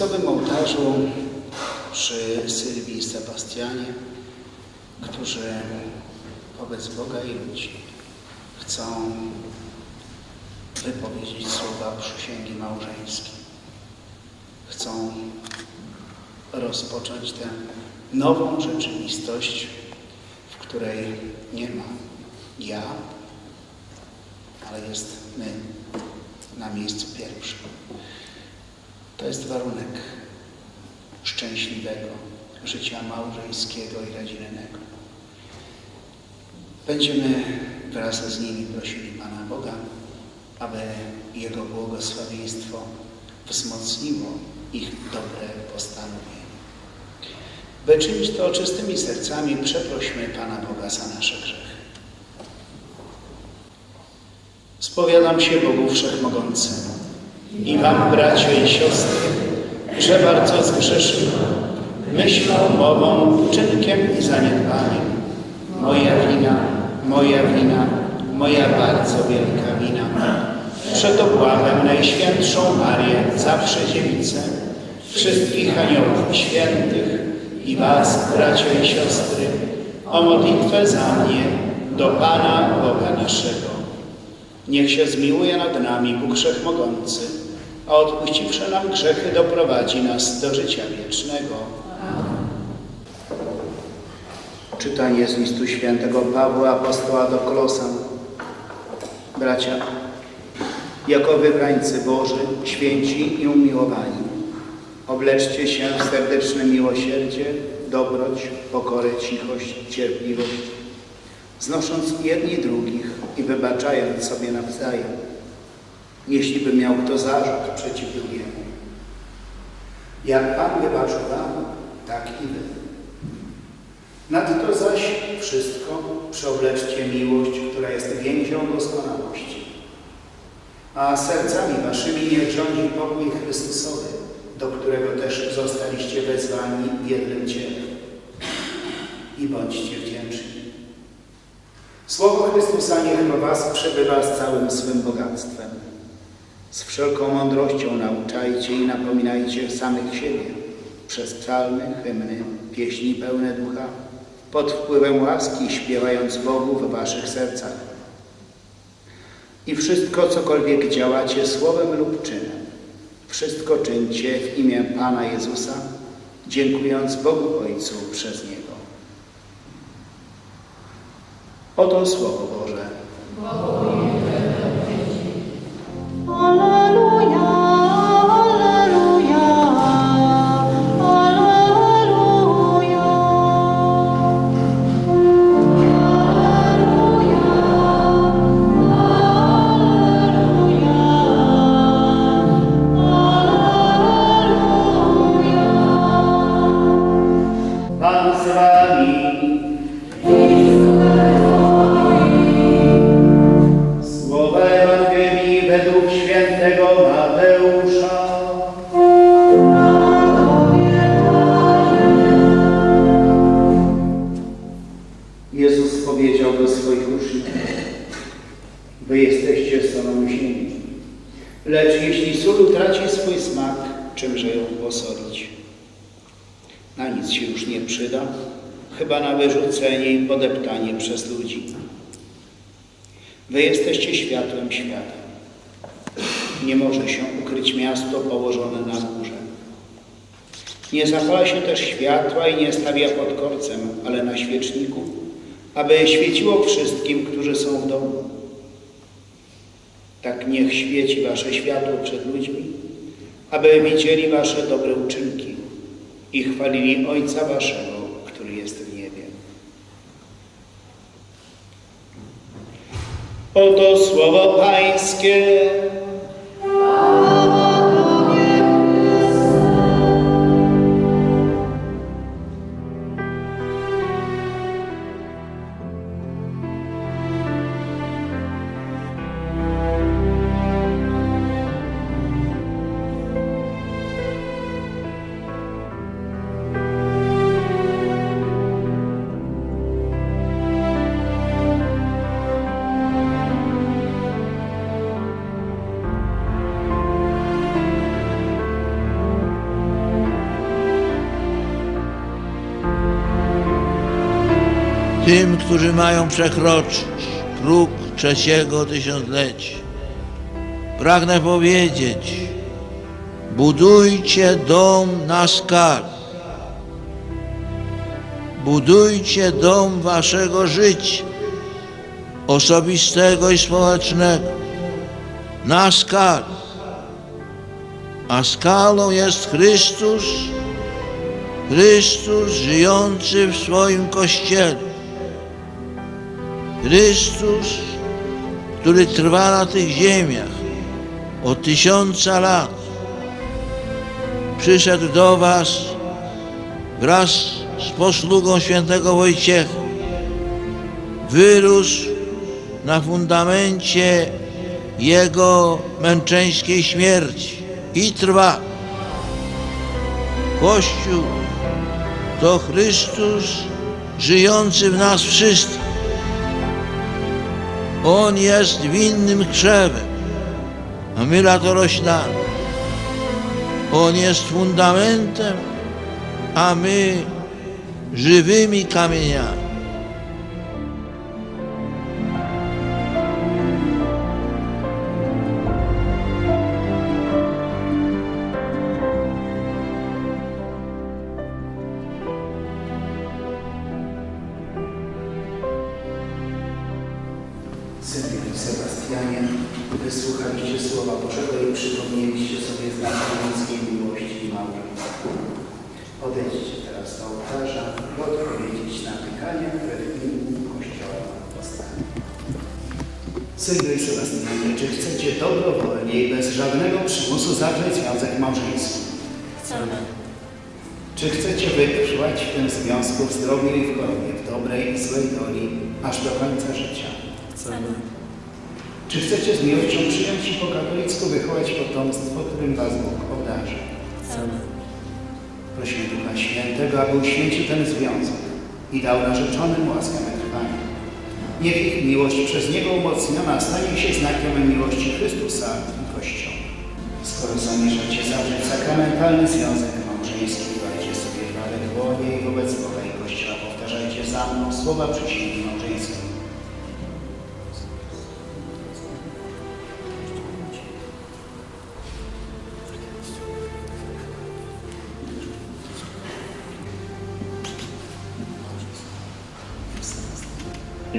Chrystusowym ołtarzu, przy Sylwii i Sebastianie, którzy wobec Boga i ludzi chcą wypowiedzieć słowa przysięgi małżeńskiej. Chcą rozpocząć tę nową rzeczywistość, w której nie ma ja, ale jest my na miejscu pierwszym. To jest warunek szczęśliwego życia małżeńskiego i rodzinnego. Będziemy wraz z nimi prosili Pana Boga, aby Jego błogosławieństwo wzmocniło ich dobre postanowienie. By czynić to czystymi sercami, przeprośmy Pana Boga za nasze grzechy. Spowiadam się Bogu Wszechmogącemu i Wam, bracia i siostry, że bardzo zgrzeszyłem myślą, mową, czynkiem i zaniedbaniem. Moja wina, moja wina, moja bardzo wielka wina. Przeto błagam Najświętszą Marię, zawsze dziewicę, wszystkich aniołów świętych i Was, bracia i siostry, o modlitwę za mnie do Pana Boga naszego. Niech się zmiłuje nad nami Bóg Wszechmogący, a odpuściwszy nam grzechy doprowadzi nas do życia wiecznego. Czytanie z listu świętego Pawła, apostoła do Kolosan. Bracia, jako wybrańcy Boży, święci i umiłowani, obleczcie się w serdeczne miłosierdzie, dobroć, pokorę, cichość, cierpliwość, znosząc jedni drugich i wybaczając sobie nawzajem, jeśli by miał kto zarzut przeciw drugiemu. Jak Pan wybaczył wam, tak i wy. Nadto zaś wszystko przeobleczcie miłość, która jest więzią doskonałości. A sercami waszymi niech rządzi pokój Chrystusowy, do którego też zostaliście wezwani w jednym ciele. I bądźcie wdzięczni. Słowo Chrystusa niech was przebywa z całym swym bogactwem. Z wszelką mądrością nauczajcie i napominajcie samych siebie przez psalmy, hymny, pieśni pełne ducha, pod wpływem łaski śpiewając Bogu w waszych sercach. I wszystko, cokolwiek działacie słowem lub czynem, wszystko czyńcie w imię Pana Jezusa, dziękując Bogu Ojcu przez Niego. Oto Słowo Boże. Alleluja, Wy jesteście światłem świata. Nie może się ukryć miasto położone na górze. Nie zapala się też światła i nie stawia pod korcem, ale na świeczniku, aby świeciło wszystkim, którzy są w domu. Tak niech świeci wasze światło przed ludźmi, aby widzieli wasze dobre uczynki i chwalili Ojca waszego, który jest w niebie. Oto słowo Pańskie. Tym, którzy mają przekroczyć próg trzeciego tysiąclecia. Pragnę powiedzieć, budujcie dom na skarb. Budujcie dom waszego życia, osobistego i społecznego, na skarb. A skalą jest Chrystus, Chrystus żyjący w swoim Kościele. Chrystus, który trwa na tych ziemiach od tysiąca lat, przyszedł do Was wraz z posługą świętego Wojciecha. Wyrósł na fundamencie Jego męczeńskiej śmierci i trwa. Kościół to Chrystus żyjący w nas wszystkich. On jest winnym krzewem, a my latoroślami. On jest fundamentem, a my żywymi kamieniami. Sebastianie, czy chcecie dobrowolnie i bez żadnego przymusu zawrzeć związek małżeński? Chcemy. Czy chcecie wytrwać w tym związku w zdrowiu i w chorobie, w dobrej i złej doli, aż do końca życia? Chcemy. Czy chcecie z miłością przyjąć i po katolicku wychować potomstwo, którym Was Bóg obdarzy? Chcemy. Prosimy Ducha Świętego, aby uświęcił ten związek i dał narzeczonym łaskę. Niech ich miłość przez Niego umocniona stanie się znakiem miłości Chrystusa i Kościoła. Skoro zamierzacie zawrzeć sakramentalny związek małżeński, dajcie sobie w głowie i wobec Boga i Kościoła powtarzajcie za mną słowa przysięgi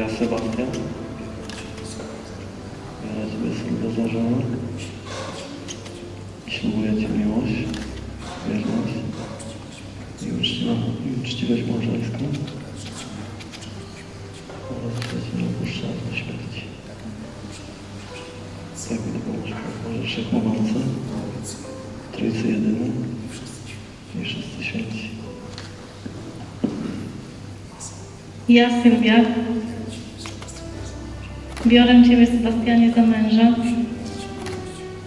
Ja, Sebastian, biorę sobie sądę za żonę i ślubuję Ci miłość, wierność i uczciwość, i uczciwość małżeńską oraz że Cię nie opuszczę aż do śmierci. Tak mi dopomóż Pan Boże Wszechmogący, Trójcy Jedyny i wszyscy święci. Ja, Sylwia, biorę Ciebie, Sebastianie, za męża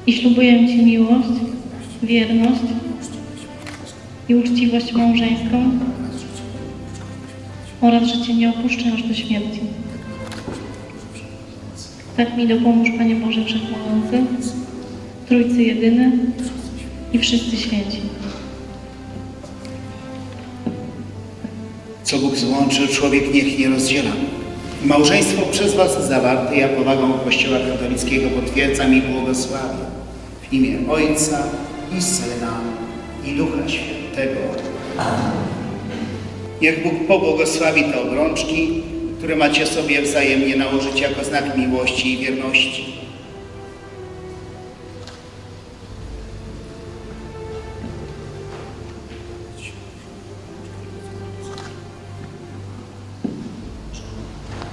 i ślubuję Ci miłość, wierność i uczciwość małżeńską oraz, że Cię nie opuszczę aż do śmierci. Tak mi dopomóż, Panie Boże Wszechmogący, Trójcy Jedyny i wszyscy święci. Co Bóg złączył, człowiek niech nie rozdziela. Małżeństwo przez Was zawarte ja powagą Kościoła katolickiego potwierdzam i błogosławię. W imię Ojca i Syna i Ducha Świętego. Niech Bóg pobłogosławi te obrączki, które macie sobie wzajemnie nałożyć jako znak miłości i wierności.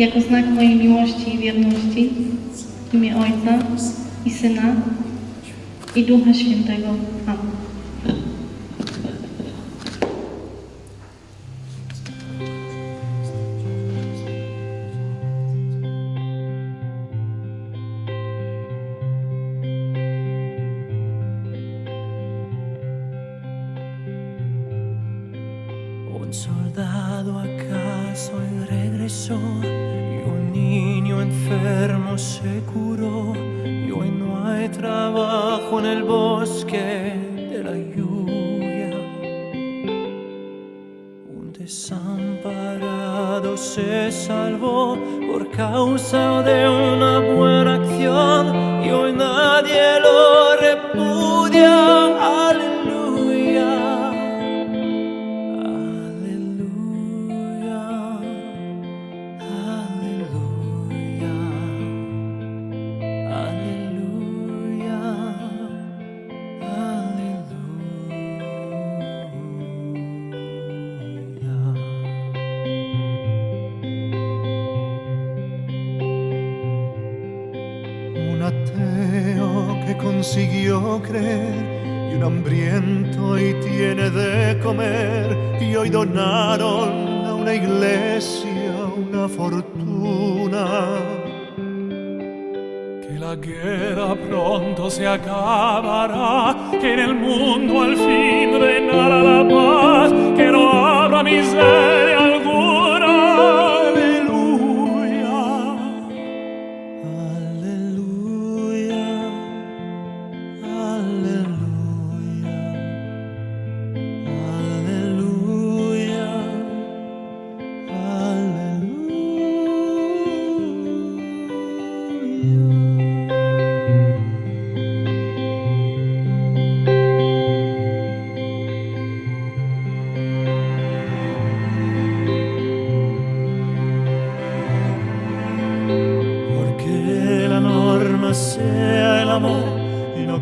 jako znak mojej miłości i wierności w imię Ojca i Syna i Ducha Świętego. Amen. Nadie lo repudia. Aleluya. Se acabará, que en el mundo al fin reinará la paz, que no habrá miseria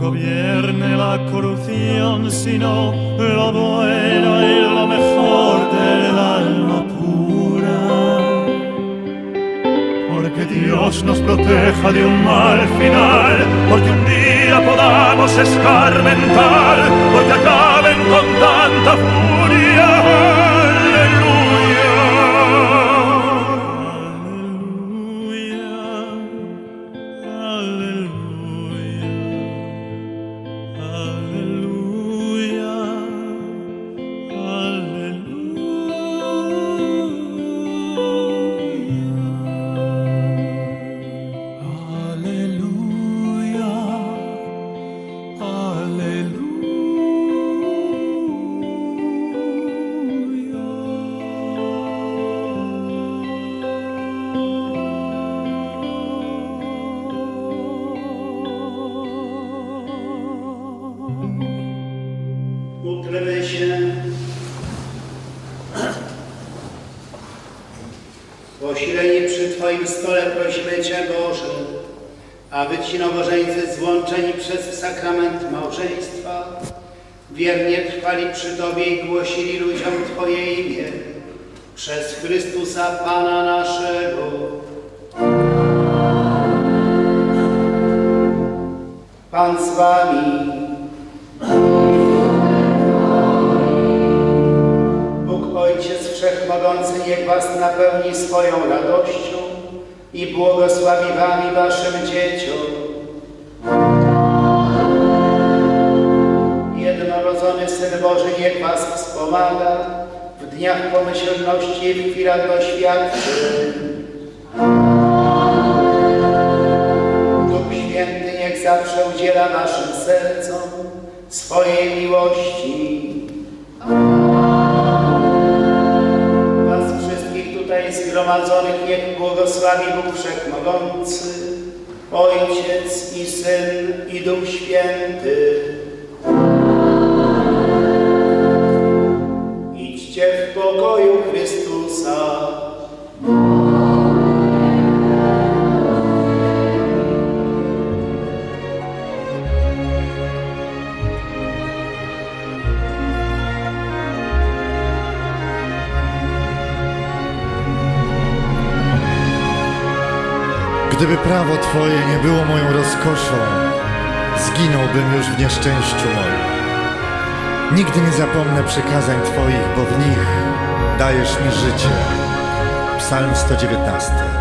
gobierne la corrupción, sino lo bueno y lo mejor del alma pura. Porque Dios nos proteja de un mal final, porque un día podamos escarmentar, porque acaben con tanta furia. Módlmy się. Posileni przy Twoim stole prosimy Cię, Boże, aby Ci nowożeńcy złączeni przez sakrament małżeństwa wiernie trwali przy Tobie i głosili ludziom Twoje imię przez Chrystusa Pana naszego. Pan z Wami. Bóg Ojciec Wszechmogący niech Was napełni swoją radością i błogosławi Wami Waszym dzieciom. Jednorodzony Syn Boży niech Was wspomaga w dniach pomyślności i w chwilach doświadczeń. Duch Święty niech zawsze udziela Waszym sercom swojej miłości. Was wszystkich tutaj zgromadzonych niech błogosławi Bóg Wszechmogący, Ojciec i Syn i Duch Święty. Gdyby prawo Twoje nie było moją rozkoszą, zginąłbym już w nieszczęściu moim. Nigdy nie zapomnę przykazań Twoich, bo w nich dajesz mi życie. Psalm 119.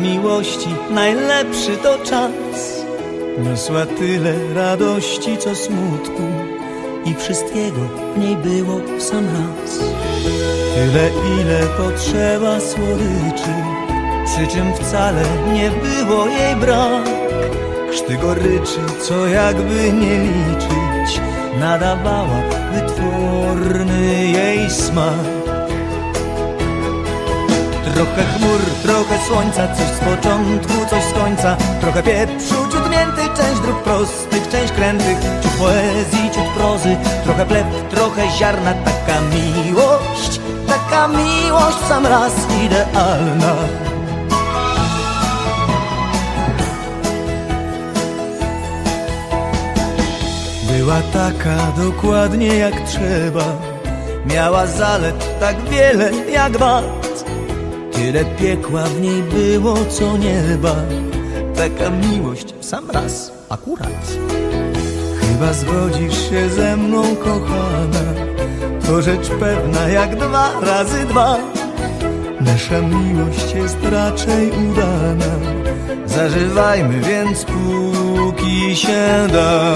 Miłości najlepszy to czas. Niosła tyle radości, co smutku. I wszystkiego w niej było w sam raz. Tyle, ile potrzeba słodyczy. Przy czym wcale nie było jej brak. Krzty goryczy, co jakby nie liczyć, nadawała wytworny jej smak. Trochę chmur, trochę słońca, coś z początku, coś z końca. Trochę pieprzu, ciut mięty, część dróg prostych, część krętych Ciut poezji, ciut prozy, trochę pleb, trochę ziarna Taka miłość, taka miłość sam raz idealna. Była taka dokładnie jak trzeba. Miała zalet tak wiele jak wad Tyle piekła w niej było co nieba. Taka miłość w sam raz akurat. Chyba zgodzisz się ze mną kochana. To rzecz pewna jak dwa razy dwa. Nasza miłość jest raczej udana. Zażywajmy więc póki się da.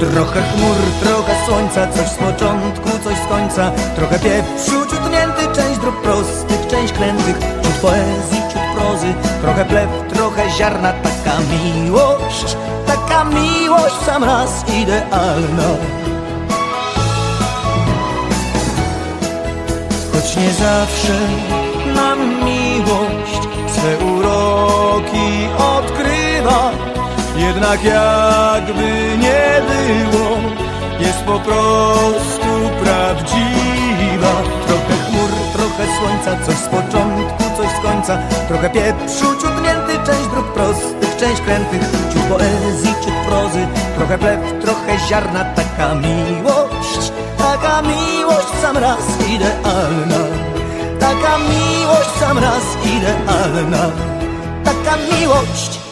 Trochę chmur, trochę słońca, coś z początku, coś z końca. Trochę pieprzu, dróg prostych, część krętych Ciut poezji, ciut prozy, trochę plew, trochę ziarna Taka miłość, taka miłość w sam raz idealna. Choć nie zawsze nam miłość swe uroki odkrywa Jednak jakby nie było, jest po prostu prawdziwa trochę słońca, coś z początku, coś z końca. Trochę pieprzu, ciut mięty, część dróg prostych, część krętych Ciut poezji, ciut prozy, trochę plew, trochę ziarna Taka miłość, taka miłość sam raz idealna. Taka miłość sam raz idealna. Taka miłość